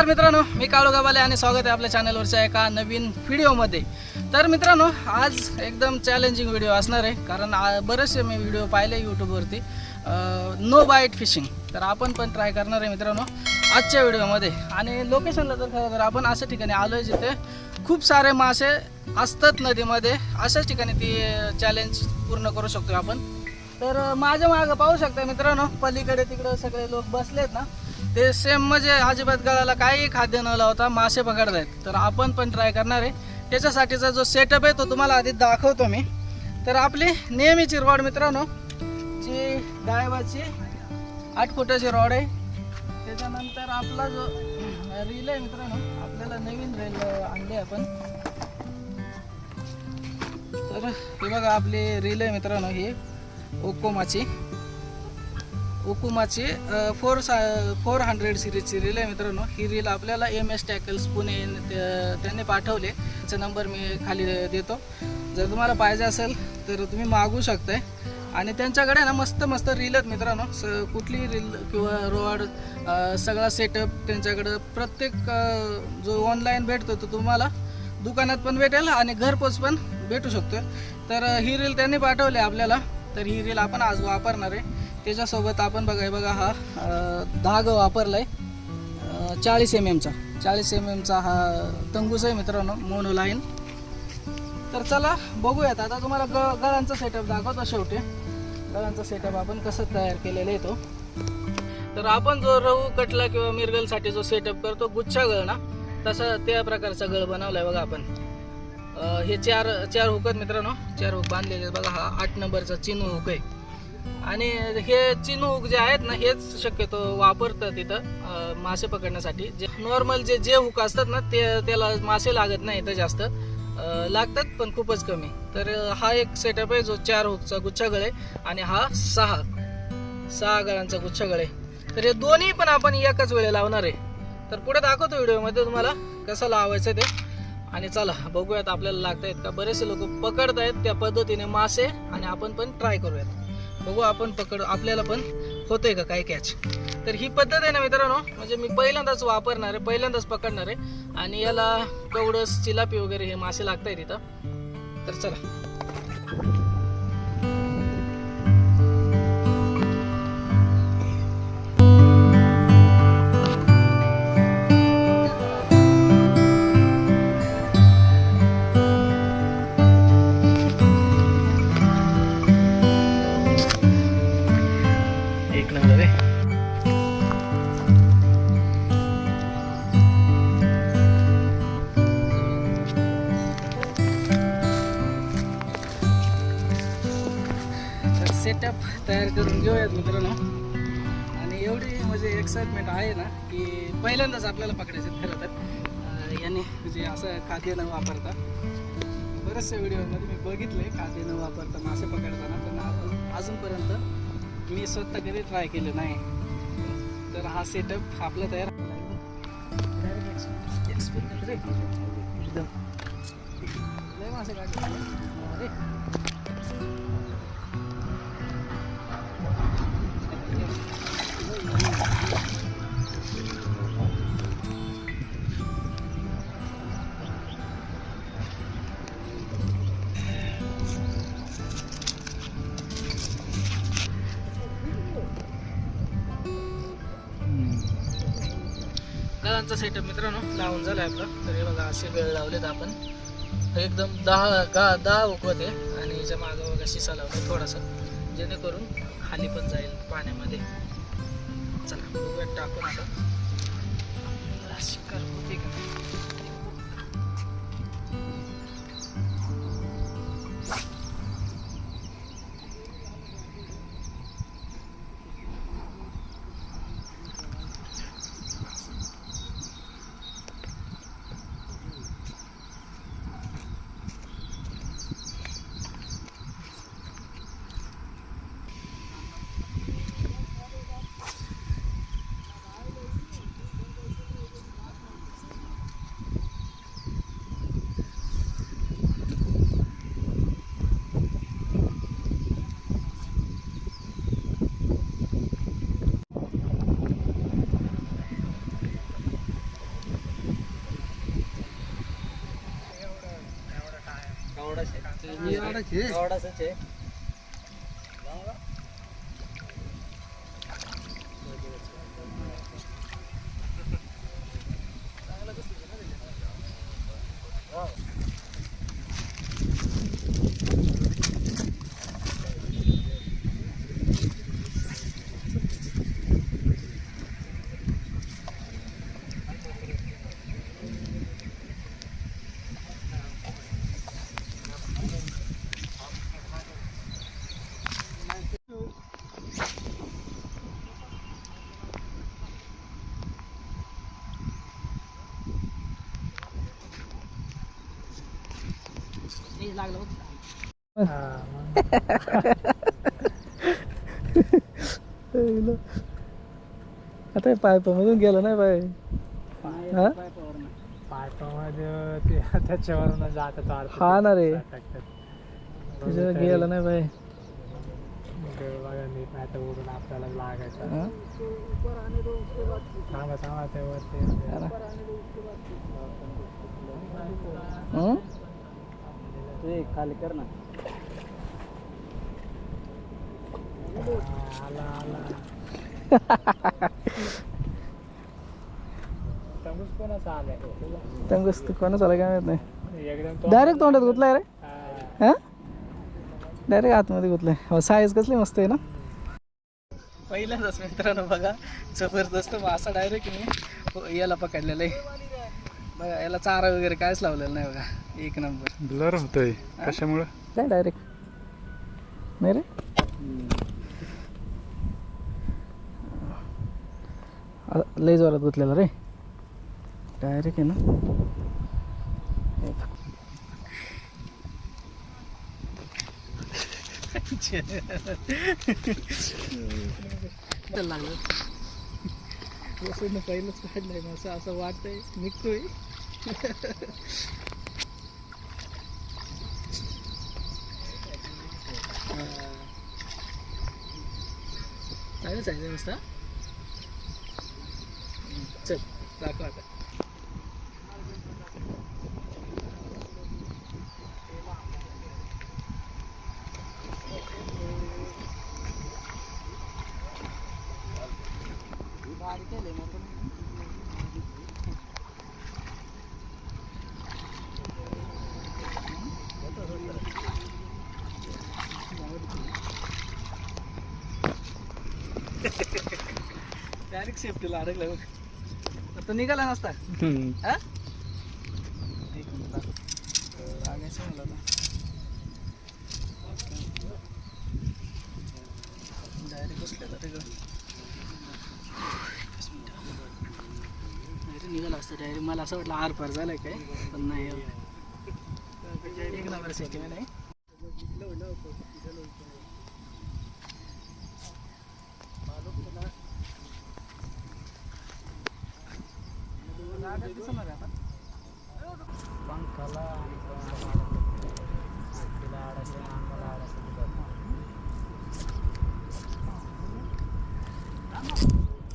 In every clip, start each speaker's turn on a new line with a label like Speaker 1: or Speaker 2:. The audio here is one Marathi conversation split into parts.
Speaker 1: नमस्कार मित्रांनो मी काळोगावाले आणि स्वागत आहे आपल्या चॅनलवरच्या एका नवीन व्हिडिओमध्ये. तर मित्रांनो आज एकदम चॅलेंजिंग व्हिडिओ असणार आहे कारण बरेचसे मी व्हिडिओ पाहिले यूट्यूबवरती नो बाईट फिशिंग तर आपण पण ट्राय करणार आहे मित्रांनो आजच्या व्हिडिओमध्ये. आणि लोकेशनला जर खरं तर आपण अशा ठिकाणी आलो आहे जिथे खूप सारे मासे असतात नदीमध्ये. अशाच ठिकाणी ती चॅलेंज पूर्ण करू शकतो आपण. तर माझ्या मागं पाहू शकता मित्रांनो पलीकडे तिकडं सगळे लोक बसलेत ना. ते सेम म्हणजे अजिबात गळाला काही खाद्य न लावता मासे पकडतायत. तर आपण पण ट्राय करणार आहे. त्याच्यासाठीचा जो सेटअप आहे तो तुम्हाला आधी दाखवतो मी. तर आपली नेहमीची रॉड मित्रांनो जी डायबाची आठ फुटाची रॉड आहे. त्याच्यानंतर आपला जो रील आहे मित्रांनो आपल्याला नवीन रेल आणली आपण. तर हे बघा आपली रील आहे मित्रांनो ही ओकोमाची ओकुमाची फोर सा फोर हंड्रेड सिरीजची रील आहे मित्रांनो. ही रील आपल्याला एम एस टॅकल्स पुणे त्यांनी पाठवले. त्याचा नंबर मी खाली देतो. जर तुम्हाला पाहिजे असेल तर तुम्ही मागू शकताय. आणि त्यांच्याकडे ना मस्त मस्त रील आहेत मित्रांनो. स कुठली रील किंवा रोड सगळा सेटअप त्यांच्याकडं. प्रत्येक जो ऑनलाईन भेटतो तो तुम्हाला दुकानात पण भेटेल आणि घरपोच पण भेटू शकतो तर ही रील त्यांनी पाठवली आपल्याला. तर ही रील आपण आज वापरणार आहे. त्याच्यासोबत आपण बघा हे बघा हा धाग वापरला आहे चाळीस एम एमचा चाळीस एम एमचा हा तंगूस आहे मित्रांनो मोनो लाईन तर चला बघूयात. आता तुम्हाला ग गळांचा सेटअप दाखवतो शेवटी. गळांचा सेटअप आपण कसं तयार केलेला आहे तो. तर आपण जो रहू कटला किंवा मिरगलसाठी जो सेटअप करतो गुच्छा गळ ना तसा त्या प्रकारचा गळ बनवलाय बघा आपण. हे चार चार हुक आहेत मित्रांनो. चार हुक बांधलेले बघा हा. आठ नंबरचा चिनू हुक आहे. आणि हे चिनूक जे आहेत ना हेच शक्यतो वापरतात तिथं मासे पकडण्यासाठी. जे नॉर्मल जे जे हुक असतात ना ते त्याला मासे लागत नाही इथं जास्त. लागतात पण खूपच कमी. तर हा एक सेटअप आहे जो चार हुकचा गुच्छागळ आहे आणि हा सहा. सहा गळांचा गुच्छागळ. आहे तर हे दोन्ही पण आपण एकाच वेळे लावणार आहे. तर पुढे दाखवतो व्हिडिओमध्ये तुम्हाला कसं लावायचं ते. आणि चला बघूयात आपल्याला लागतायत का? बरेचसे लोक पकडतायत त्या पद्धतीने मासे आणि आपण पण ट्राय करूयात. बघू आपण पकड आपल्याला पण होतंय का काय कॅच तर ही पद्धत आहे ना मित्रांनो म्हणजे मी पहिल्यांदाच वापरणार आहे पहिल्यांदाच पकडणार आहे. आणि याला कवडस चिलापी वगैरे हे मासे लागतायत इथं. तर चला. सेटअप तयार करून घेऊयात मित्रांनो. आणि एवढी म्हणजे एक्साइटमेंट आहे ना की पहिल्यांदाच आपल्याला पकडायचं खरं तर. याने म्हणजे असं खाद्य न वापरता. बरेचसे व्हिडिओमध्ये मी बघितले खाद्य न वापरता मासे पकडताना पण अजूनपर्यंत मी स्वतः कधी ट्राय केलं नाही. तर हा सेटअप आपला तयार एक्सपेरिमेंट रे एकदम लय मासे काढले. गळांचा सेटअप मित्रांनो लावून झालं आपला. तर हे बघा असे गळ लावलेत आपण. एकदम दहा गा दहा उकवते आणि याच्या मागं बघा शिसा लावतो थोडासा जेणेकरून खाली पण जाईल पाण्यामध्ये. चला बघूया टाकून आता. शिकार होते का? एवढाच आहे. लागलं
Speaker 2: आता पायपामधून गेलं नाही हा?
Speaker 3: पायपामध्ये ते त्याच्यावरून जात
Speaker 2: हा ना रे. तुझं गेलं नाही बाय
Speaker 3: बघा नीट नाही तर उडून आपल्याला लागायचं.
Speaker 2: हा?
Speaker 3: थांबा थांबा ते वरती
Speaker 2: ना. हं?
Speaker 1: ते खाली कर ना.
Speaker 3: हा, आला आला कोणाचा आलाय
Speaker 2: कोणाच काय माहीत नाही. डायरेक्ट तोंडात गुतलाय रे.
Speaker 3: हा.
Speaker 2: हा? डायरेक्ट आतमध्ये गुतलाय. हो साईज कसली मस्त आहे ना.
Speaker 1: पहिल्यांदाच मित्रांनो बघा जबरदस्त मासा डायरेक्ट मी याला पकडलेला आहे. बघा याला चारा वगैरे कायच लावलेला नाही बघा. एक नंबर.
Speaker 3: ब्लर होतोय. कशामुळं?
Speaker 2: काय डायरेक्ट नाही रे? आ, लय जोरात गुतलेला रे. डायरेक्ट आहे ना? हे बघ.
Speaker 1: लागलं पहिलंच काढलंय मासा असं वाटतंय. निघतोय. चालेल चालेल मस्त चल दाखव आता डायरेक्ट सेफ्टीला अडकला बघ. आता निघाला नसता. हा? एक मिनिट. सांगायचं मला आता. डायरेक्ट बसलेला रे रे, निघाला असतं. डायरेक्ट मला असं वाटलं आर पार झालाय काय पण नाही. एक नंबर आहे नाही दिसणार आहे आता
Speaker 3: पंखाला आणि तोंडाला अडकलं. तिला अडकलं, अंगाला अडकलं.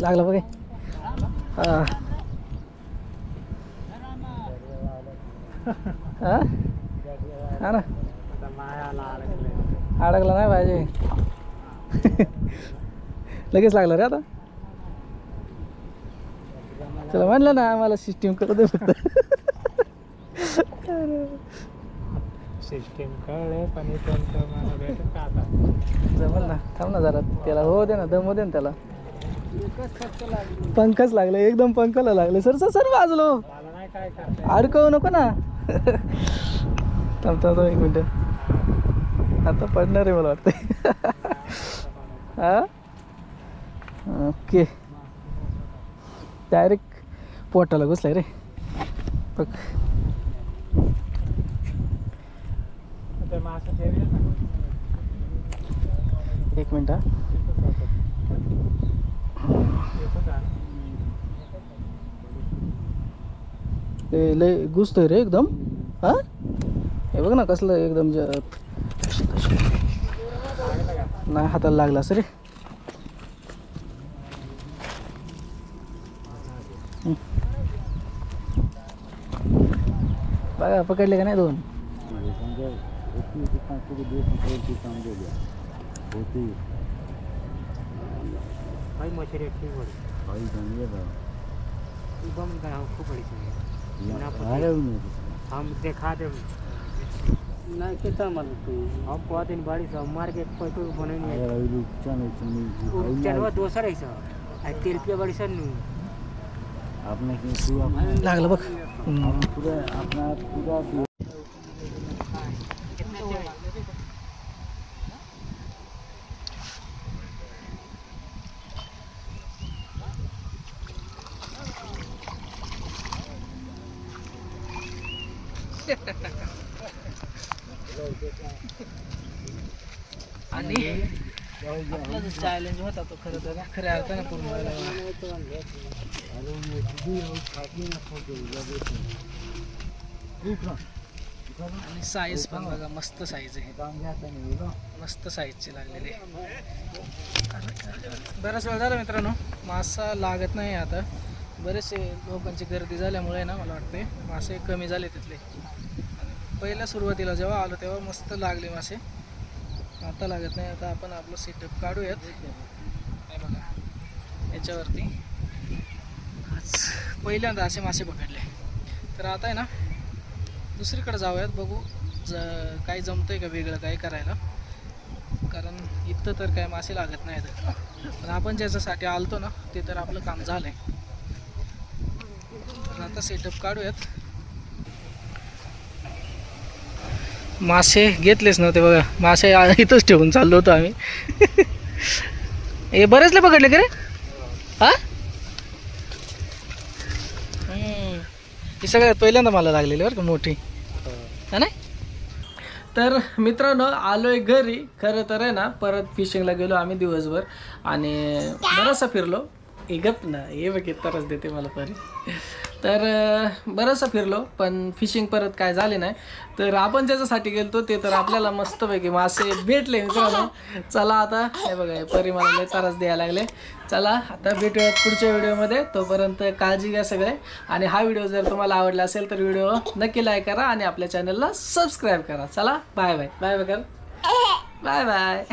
Speaker 2: लागला बघे हा. ना?
Speaker 3: अडकला
Speaker 2: नाही पाहिजे. लगेच लागलं रे आता. चला म्हणलं ना आम्हाला सिस्टीम करू दे फक्त.
Speaker 3: सिस्टीम कळले पण इथून तर मला भेटेल का आता?
Speaker 2: जमल ना. थांब ना जरा. त्याला हो दे ना दम हो दे ना त्याला. पंखच लागले एकदम पंखाला लागले. सर सर सर वाजलो.
Speaker 3: मला नाही काय करता
Speaker 2: अडकवू नको ना. थांब थांब एक मिनटं. आता पडणार आहे मला वाटतं हा? ओके. डायरेक्ट पोटाला घुसलाय रे. बघ
Speaker 3: ते मासा ठेवले ना
Speaker 2: एक मिनट हा.
Speaker 3: इथून
Speaker 2: ते लय घुसतोय रे एकदम हा? हे बघ ना कसलं एकदम नाही हाताला लागला असं रे. बघा पकडले का नाही दोन?
Speaker 3: होती कितना पूरे देश में खेल की काम दे दिया होती भाई मछली ठीक बड़ी भाई जानिए भाई बम का हम खूब बड़ी चाहिए अरे हम देखा दे
Speaker 1: नाही किती मला तू
Speaker 3: हम बहुत दिन बड़ी सब मार के कोई कोई बने नहीं चलो दोसर है सब आई तेल पे बड़ी सन आपने पूरा
Speaker 2: लागलं बघ.
Speaker 3: पूरा अपना पूरा
Speaker 1: आणि आपला जो चॅलेंज होता तो खरं तर खऱ्या अर्थानं पूर्ण व्हायला आणि साईज पण बघा मस्त साईज आहे. मस्त साईजचे लागलेले बराच वेळ झाला मित्रांनो. मासा लागत नाही आता. बरेचसे लोकांची गर्दी झाल्यामुळे ना मला वाटते मासे कमी झाले तिथले. पहिल्या सुरुवातीला जेव्हा आलो तेव्हा मस्त लागले मासे. आता लागत नाही आता आपण आपलं सेटअप काढूयात. बघा याच्यावरती. आज पहिल्यांदा असे मासे पकडले. तर आता आहे ना दुसरीकडे जाऊयात बघू ज काय जमतंय का वेगळं काय करायला. कारण इथं तर काय मासे लागत नाहीत. पण आपण ज्याच्यासाठी आलतो ना ते तर आपलं काम झालं आहे आता सेटअप काढूयात. मासे घेतलेच नव्हते बघा. मासे आ- इथंच ठेवून चाललो होतो आम्ही. हे बरेचले पकडले का रे? हा? ही सगळ्यात पहिल्यांदा मला लागलेली बरं का मोठी. है नाही तर मित्रांनो आलोय घरी. खरं तर आहे ना परत फिशिंगला गेलो आम्ही दिवसभर. आणि बराचसा फिरलो. हे गप ना हे बघ तरच देते मला परी तर बरंचसं फिरलो पण फिशिंग परत काय झाले नाही. तर आपण ज्याच्यासाठी गेलतो ते तर आपल्याला मस्तपैकी मासे भेटले मित्रांनो. चला आता हे बघा हे परी मला त्रास द्यायला लागले. चला आता भेटूयात पुढच्या व्हिडिओमध्ये. तोपर्यंत काळजी घ्या सगळे. आणि हा व्हिडिओ जर तुम्हाला आवडला असेल तर व्हिडिओ नक्की लाईक करा आणि आपल्या चॅनलला सबस्क्राईब करा. चला बाय बाय बाय बाय कर बाय बाय